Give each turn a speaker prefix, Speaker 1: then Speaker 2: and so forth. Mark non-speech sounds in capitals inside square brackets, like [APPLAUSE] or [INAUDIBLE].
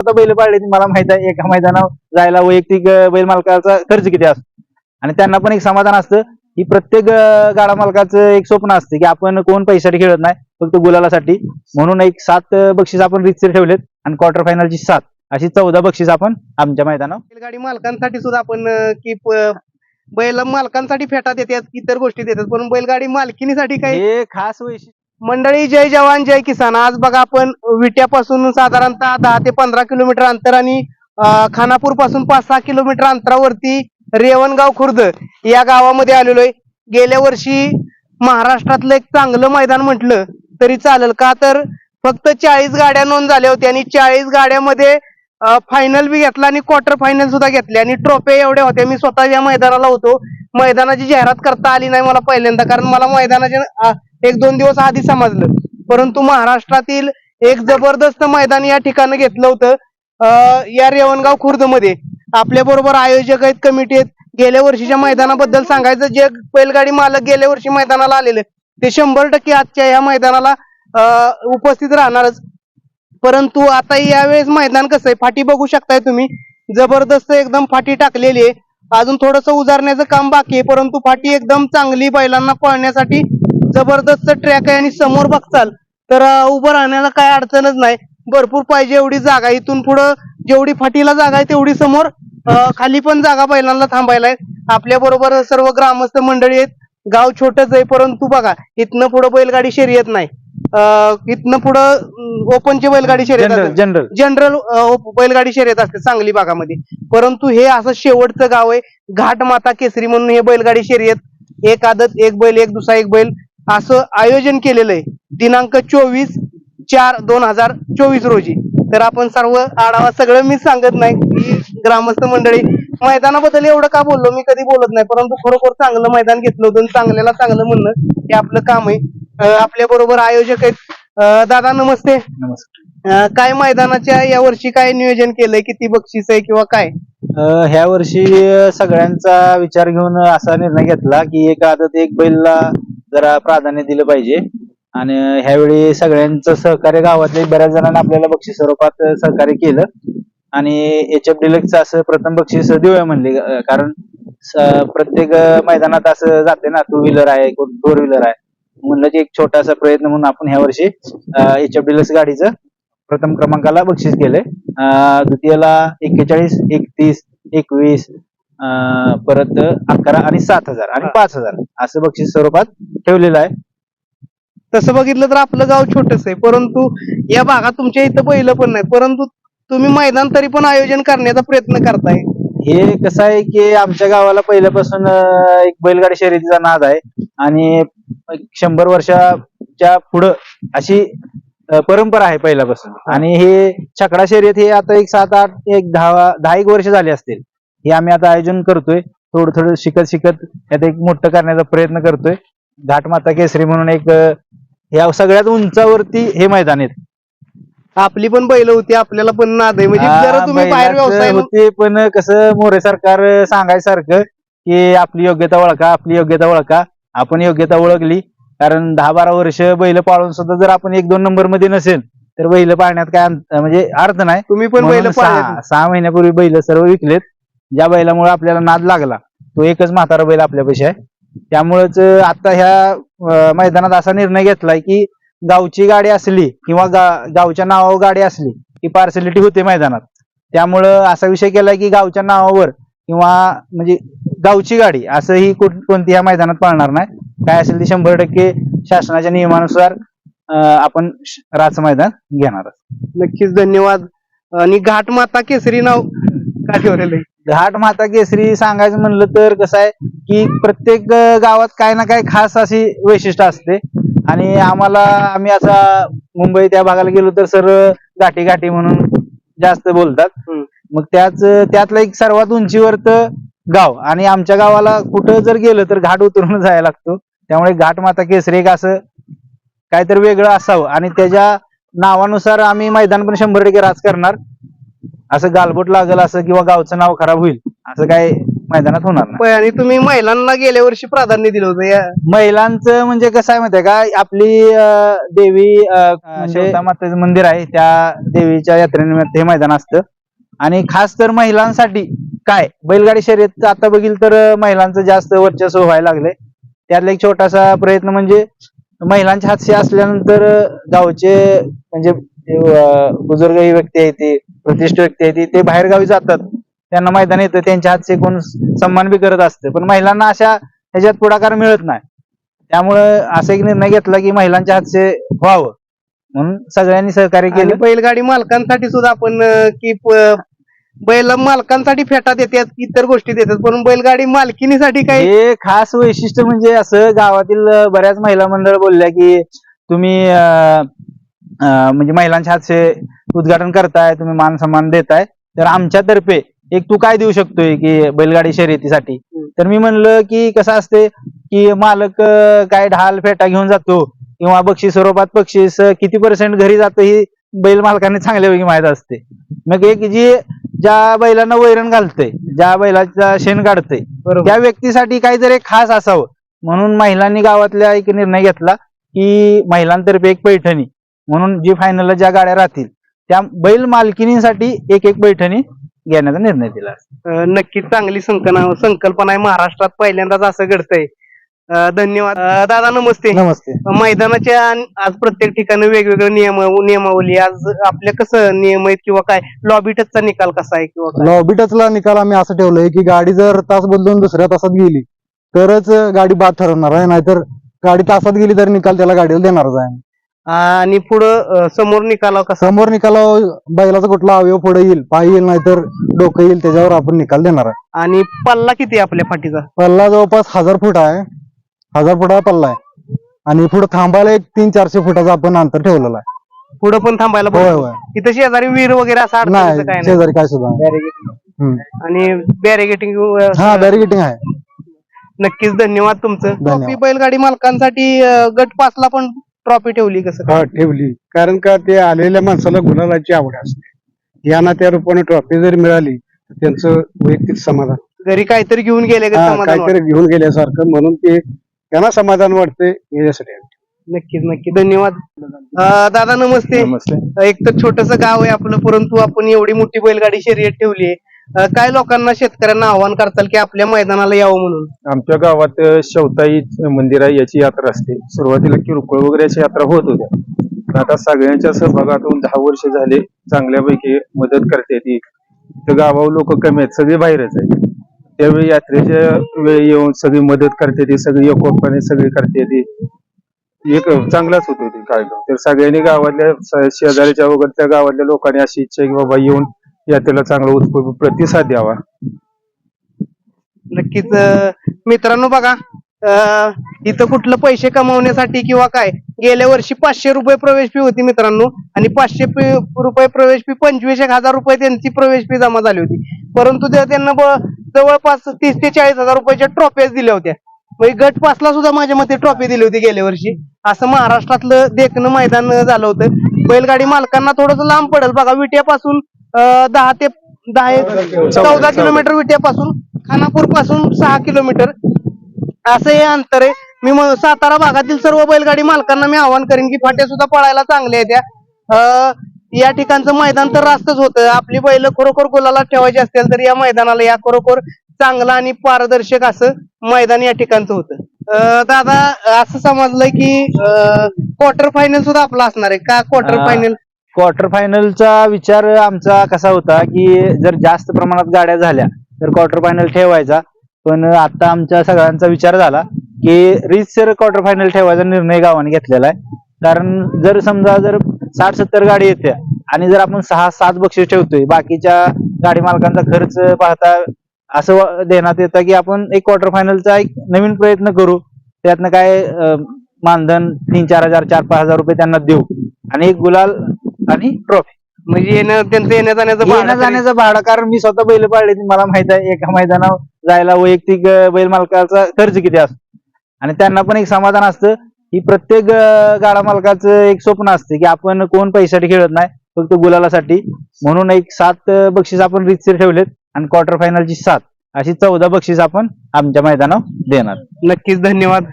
Speaker 1: आता बैल पाळले मला माहीत आहे एका मैदानावर जायला वैयक्तिक बैल मालकाचा खर्च किती असतो. आणि त्यांना पण एक समाधान असतं की प्रत्येक गाडा मालकाचं एक स्वप्न असतं की आपण कोण पैशासाठी खेळत नाही फक्त गुलालासाठी. म्हणून एक सात बक्षीस आपण रितसर ठेवलेत आणि क्वार्टर फायनलची सात अशी चौदा बक्षीस आपण आमच्या मैदानावर.
Speaker 2: बैलगाडी मालकांसाठी सुद्धा आपण की बैल मालकांसाठी फेटा देतात इतर गोष्टी देतात पण बैलगाडी मालकीनीसाठी काही
Speaker 1: खास वैशिष्ट्य
Speaker 2: मंडळी जय जवान जय किसान. आज बघा आपण विट्यापासून साधारणतः दहा ते पंधरा किलोमीटर अंतर आणि खानापूरपासून पाच सहा किलोमीटर अंतरावरती रेवणगाव खुर्द या गावामध्ये आलेलो आहे. गेल्या वर्षी महाराष्ट्रातलं एक चांगलं मैदान म्हटलं तरी चालेल का? तर फक्त चाळीस गाड्या नोंद झाल्या होत्या आणि चाळीस गाड्यामध्ये फायनल बी घेतला आणि क्वार्टर फायनल सुद्धा घेतले आणि ट्रॉफी एवढ्या होत्या. मी स्वतः या मैदानाला होतो. मैदानाची जाहिरात करता आली नाही मला पहिल्यांदा कारण मला मैदानाच्या एक दोन दिवस आधी समजलं. परंतु महाराष्ट्रातील एक जबरदस्त मैदान या ठिकाणी घेतलं होतं अं, या रेवणगाव खुर्दमध्ये आपल्या बरोबर आयोजक आहेत कमिटी आहेत. गेल्या वर्षीच्या मैदानाबद्दल सांगायचं जे बैलगाडी मालक गेल्या वर्षी मैदानाला आलेले ते शंभर टक्के आजच्या या मैदानाला उपस्थित राहणारच. परंतु आता यावेळेस मैदान कसं आहे फाटी बघू शकताय तुम्ही. जबरदस्त एकदम फाटी टाकलेली आहे. अजून थोडस उजारण्याचं काम बाकी आहे परंतु फाटी एकदम चांगली बैलांना पळण्यासाठी जबरदस्त ट्रॅक आहे आणि समोर बघचाल तर उभं राहण्याला काय अडचणच नाही. भरपूर पाहिजे एवढी जागा. इथून पुढं जेवढी फाटीला जागा आहे तेवढी समोर खाली पण जागा बैलांना थांबायला आहे आपल्या बरोबर सर्व ग्रामस्थ मंडळी आहेत. गाव छोटच आहे परंतु बघा इथनं पुढं बैलगाडी शर्यत नाही. इथनं पुढं ओपनची बैलगाडी शर्यत
Speaker 1: जनरल. जनरल
Speaker 2: बैलगाडी शर्यत असते सांगली भागामध्ये. परंतु हे असं शेवटचं गाव आहे. घाट माता केसरी म्हणून हे बैलगाडी शर्यत. एक आदत एक बैल एक दुसरा एक बैल. असं आयोजन केलेलं आहे. दिनांक चोवीस चार दोन हजार चोवीस रोजी. तर आपण सर्व आढावा सगळं मी सांगत नाही. की ग्रामस्थ मंडळी मैदानाबद्दल एवढं का बोललो? मी कधी बोलत नाही. परंतु खरोखर चांगलं मैदान घेतलं होतं चांगल्याला चांगलं म्हणणं हे आपलं काम आहे. आपल्या बरोबर आयोजक आहेत. दादा नमस्ते. काय मैदानाच्या या वर्षी काय नियोजन केलंय? किती बक्षीस आहे किंवा काय?
Speaker 1: ह्या वर्षी सगळ्यांचा विचार घेऊन असा निर्णय घेतला की एक आदत एक बैलला जरा प्राधान्य दिलं पाहिजे. आणि ह्यावेळी सगळ्यांचं सहकार्य गावातले बऱ्याच जणांना आपल्याला बक्षीस स्वरूपात सहकार्य केलं. आणि एच एफ डिलक्स असं प्रथम बक्षीस देऊया म्हणले. कारण प्रत्येक मैदानात असं जाते ना टू व्हीलर आहे फोर व्हीलर आहे. म्हणलं की एक छोटासा प्रयत्न म्हणून आपण ह्या वर्षी एच एफ डिलक्स गाडीचं प्रथम क्रमांकाला बक्षीस केलंय. द्वितीयला एक्केचाळीस एकतीस एकवीस परत अकरा आणि सात हजार आणि पाच हजार. असं बक्षीस स्वरूपात ठेवलेलं आहे.
Speaker 2: तसं बघितलं तर आपलं गाव छोटस आहे परंतु या भागात तुमच्या इथं पहिलं पण नाही. परंतु तुम्ही मैदान तरी पण आयोजन करण्याचा प्रयत्न करताय.
Speaker 1: हे कसं आहे की आमच्या गावाला पहिल्यापासून एक बैलगाडी शर्यतीचा नाद आहे आणि शंभर वर्षाच्या पुढं अशी परंपरा आहे पहिल्यापासून. आणि हे छकडा शर्यत हे आता एक सात आठ एक दहा दहा एक वर्ष झाली असतील. हे आम्ही आता आयोजन करतोय. थोडं थोडं शिकत शिकत यात एक मोठं करण्याचा प्रयत्न करतोय. घाटमाता केसरी म्हणून एक या सगळ्यात उंचावरती हे मैदान आहेत.
Speaker 2: आपली पण बैल होती आपल्याला पण नाद आहे म्हणजे जरा तुम्ही बाहेर
Speaker 1: बैलाचं
Speaker 2: व्यवसाय
Speaker 1: होते पण कसं मोरे सरकार सांगायसारखं की आपली योग्यता ओळखा आपली योग्यता ओळखा. आपण योग्यता ओळखली. कारण दहा बारा वर्ष बैल पाळून सुद्धा जर आपण एक दोन नंबरमध्ये नसेल तर बैल पाळण्यात काय म्हणजे अर्थ नाही.
Speaker 2: तुम्ही पण बैल
Speaker 1: सहा महिन्यापूर्वी बैल सर्व विकलेत. ज्या बैलामुळे आपल्याला नाद लागला तो एकच म्हातारा बैल आपल्यापाशी आहे. त्यामुळेच आता ह्या मैदानात असा निर्णय घेतलाय की गावची गाडी असली किंवा गावच्या नावावर गाडी असली की पार्सलिटी होते मैदानात. त्यामुळं असा विषय केलाय की गावच्या नावावर किंवा म्हणजे गावची गाडी असं ही कोण- कोणती ह्या मैदानात पाळणार नाही. काय असेल ते शंभर टक्के शासनाच्या नियमानुसार आपण राच मैदान घेणार
Speaker 2: नक्कीच धन्यवाद. आणि घाट माता केसरी नाव का ठेवलेलं
Speaker 1: घाट माता केसरी सांगायचं म्हणलं तर कसं आहे की प्रत्येक गावात काय ना काय खास अशी वैशिष्ट्य असते. आणि आम्हाला आम्ही असा मुंबई त्या भागाला गेलो तर सर्व गाठी गाठी म्हणून जास्त बोलतात. मग त्याच त्यातलं एक सर्वात उंचीवरत गाव. आणि आमच्या गावाला कुठं जर गेलं तर घाट उतरून [LAUGHS] जायला लागतो. त्यामुळे घाट माता केसरी एक असं काहीतरी वेगळं असावं. आणि त्याच्या नावानुसार आम्ही मैदान पण शंभर टक्के राज करणार. असं गालबोट लागल असं किंवा गावचं नाव खराब होईल असं काय मैदानात होणार नाही.
Speaker 2: प- आणि तुम्ही महिलांना गेल्या वर्षी प्राधान्य दिलं होतं या.
Speaker 1: महिलांचं म्हणजे कसं आहे माहितीये का? आपली अं, देवी अं, शेवता मातेचं मंदिर आहे त्या देवीच्या यात्रेनिमित्त हे मैदान असतं. आणि खास तर महिलांसाठी काय? बैलगाडी शर्यत आता बघील तर अं, महिलांचं जास्त वर्चस्व व्हायला लागले त्यातला एक छोटासा प्रयत्न म्हणजे महिलांचे हातसे असल्यानंतर अं, गावचे म्हणजे बुजुर्ग ही व्यक्ती आहे ती प्रतिष्ठित व्यक्ती आहे ती ते बाहेर गावी जातात. त्यांना मैदान येतं त्यांच्या हातचे कोण सन्मान बी करत असते. पण महिलांना अशा ह्याच्यात पुढाकार मिळत नाही. त्यामुळं असा एक निर्णय घेतला की महिलांच्या हातचे व्हावं. म्हणून सगळ्यांनी सहकार्य केलं.
Speaker 2: बैलगाडी मालकांसाठी सुद्धा आपण की बैल मालकांसाठी फेटा देतात इतर गोष्टी देतात. पण बैलगाडी मालकीनीसाठी काही
Speaker 1: हे खास वैशिष्ट्य म्हणजे असं गावातील बऱ्याच महिला मंडळ बोलल्या की तुम्ही म्हणजे महिलांच्या हातचे उद्घाटन करताय तुम्ही मान सन्मान देताय. तर आमच्यातर्फे एक तू काय देऊ शकतोय की बैलगाडी शर्यतीसाठी? तर मी म्हणलं की कसं असते की मालक काय ढाल फेटा घेऊन जातो किंवा बक्षीस स्वरूपात बक्षीस किती पर्सेंट घरी जातं ही बैल मालकांनी चांगल्यापैकी माहीत असते. मग एक जी ज्या बैलांना वैरण घालतंय ज्या बैलाचा शेण काढतंय त्या व्यक्तीसाठी काहीतरी खास असावं. म्हणून महिलांनी गावातल्या एक निर्णय घेतला की महिलांतर्फे एक पैठणी. म्हणून जी फायनलला ज्या गाड्या राहतील त्या बैल मालकिनीसाठी एक एक पैठणी घेण्याचा निर्णय दिला.
Speaker 2: नक्कीच चांगली संकल्पना संकल्पना आहे. महाराष्ट्रात पहिल्यांदाच असं घडतंय. धन्यवाद. दादा नमस्ते.
Speaker 1: नमस्ते.
Speaker 2: मैदानाच्या आज प्रत्येक ठिकाणी वेगवेगळे नियम नियमावली. आज आपल्या कसं नियम आहेत किंवा काय? लॉबी टचचा निकाल कसा आहे किंवा काय?
Speaker 3: लॉबी टचला निकाल आम्ही असं ठेवलंय की गाडी जर तास बदलून दुसऱ्या तासात गेली तरच गाडी बाद ठरवणार आहे. नाहीतर गाडी तासात गेली तर निकाल त्याला गाडीला देणारच आहे.
Speaker 2: आणि पुढं समोर निकाल कसा?
Speaker 3: समोर निकाल बैलाचा कुठला अवयव पुढे येईल पाय येईल नाहीतर डोकं येईल त्याच्यावर आपण निकाल देणार आहे.
Speaker 2: आणि पल्ला किती आहे आपल्या फाटीचा?
Speaker 3: पल्ला जवळपास हजार फूट आहे. हजार फुटाचा पल्ला आहे. आणि पुढे थांबायला एक तीन चारशे फुटाचं आपण अंतर ठेवलेलं आहे.
Speaker 2: पुढं पण थांबायला
Speaker 3: होय
Speaker 2: पाहिजे.
Speaker 3: होय.
Speaker 2: इथं शेजारी विहीर वगैरे असं अडचणीचं
Speaker 3: नाही
Speaker 2: काय नाही
Speaker 3: शेजारी काय सुद्धा नाही. हम्म.
Speaker 2: आणि बॅरिगेटिंग
Speaker 3: हा बॅरिगेटिंग आहे.
Speaker 2: नक्कीच धन्यवाद तुमचं.
Speaker 3: धन्यवाद.
Speaker 2: बैलगाडी मालकांसाठी अं, गट पाचला पण ट्रॉफी ठेवली कसं?
Speaker 4: हा ठेवली. कारण का ते आलेल्या माणसाला गुलालाची आवड असते. यांना त्या रूपाने ट्रॉफी जर मिळाली तर त्यांचं वैयक्तिक समाधान.
Speaker 2: घरी काहीतरी घेऊन गेले का
Speaker 4: हा,
Speaker 2: समाधान
Speaker 4: काहीतरी घेऊन गेल्यासारखं म्हणून ते त्यांना समाधान वाटते याच्यासाठी.
Speaker 2: वाटतं. नक्कीच. नक्की धन्यवाद. अं, दादा नमस्ते.
Speaker 1: नमस्ते.
Speaker 2: एक तर छोटस गाव आहे आपलं परंतु आपण एवढी मोठी बैलगाडी शर्यत ठेवली आहे. काय लोकांना शेतकऱ्यांना आव्हान करताल की आपल्या मैदानाला यावं म्हणून?
Speaker 5: आमच्या गावात शेवताई मंदिर आहे याची यात्रा असते. सुरुवातीला किरकोळ वगैरे अशी यात्रा होत होत्या. पण आता सगळ्यांच्या सहभागातून दहा वर्ष झाले चांगल्यापैकी मदत करते ती. तर गावावर लोक कमी आहेत सगळे बाहेरच आहेत. त्यावेळी यात्रेच्या वेळी येऊन सगळी मदत करते ती सगळी एकोपणे सगळी करते ती. एक चांगलाच होतो ते कार्यक्रम. तर सगळ्यांनी गावातल्या शेजारीच्या वगैरे त्या गावातल्या लोकांनी अशी इच्छा की बाबा येऊन यात्रेला चांगला उत्स्फूर्त प्रतिसाद द्यावा.
Speaker 2: नक्कीच अं, मित्रांनो बघा अं, इथं कुठलं पैसे कमवण्यासाठी किंवा काय गेल्या वर्षी पाचशे रुपये प्रवेश फी होती मित्रांनो आणि पाचशे फी- रुपये प्रवेश फी पंचवीस एक हजार रुपये त्यांची प्रवेश फी जमा झाली होती. परंतु त्यांना ब- जवळपास तीस ते चाळीस हजार रुपयाच्या ट्रॉफीज दिल्या होत्या. म्हणजे गट पासला सुद्धा माझ्या मते ट्रॉफी दिली होती गेल्या वर्षी. असं महाराष्ट्रातलं देखणं मैदान झालं होतं. बैलगाडी मालकांना थोडंसं लांब पडेल बघा विट्यापासून दहा ते दहा एक- चौदा किलोमीटर विट्यापासून खानापूरपासून सहा किलोमीटर. असं हे अंतर आहे. मी सातारा भागातील सर्व बैलगाडी मालकांना मी आवाहन करेन की फाट्या सुद्धा पळायला चांगल्या आहेत त्या या ठिकाणचं मैदान तर रास्तच होतं. आपली बैल खरोखर गुलाला ठेवायची असतील तर या मैदानाला या खरोखर चांगलं आणि पारदर्शक असं मैदान या ठिकाणचं होतं. दादा असं समजलंय की क्वार्टर फायनल सुद्धा आपला असणार आहे. का क्वार्टर फायनल
Speaker 1: क्वार्टर फायनलचा विचार आमचा कसा होता की जर जास्त प्रमाणात गाड्या झाल्या तर क्वार्टर फायनल ठेवायचा. पण आता आमच्या सगळ्यांचा विचार झाला की रिसर क्वार्टर फायनल ठेवायचा निर्णय गावाने घेतलेला आहे. कारण जर समजा जर साठ सत्तर गाडी येत्या आणि जर आपण सहा सात बक्षीस ठेवतोय बाकीच्या गाडी मालकांचा खर्च पाहता असं देण्यात येतं की आपण एक क्वार्टर फायनलचा एक नवीन प्रयत्न करू. त्यातनं काय मानधन तीन चार हजार चार पाच हजार रुपये त्यांना देऊ. आणि एक गुलाल आणि ट्रॉफी
Speaker 2: म्हणजे येणं त्यांचं येण्या जाण्याचं
Speaker 1: येण्या जाण्याचं भाडं कारण मी स्वतः बैल पाळले मला माहीत आहे एका मैदानावर जायला वैयक्तिक अं, बैल मालकाचा खर्च किती असतो. आणि त्यांना पण एक समाधान असतं की प्रत्येक अं, गाडा मालकाचं एक स्वप्न असते की आपण कोण पैशासाठी खेळत नाही फक्त गुलालासाठी. म्हणून एक सात अं, बक्षीस आपण रितसर ठेवलेत आणि क्वार्टर फायनलची सात अशी चौदा बक्षीस आपण आमच्या मैदानावर देणार.
Speaker 2: नक्कीच धन्यवाद.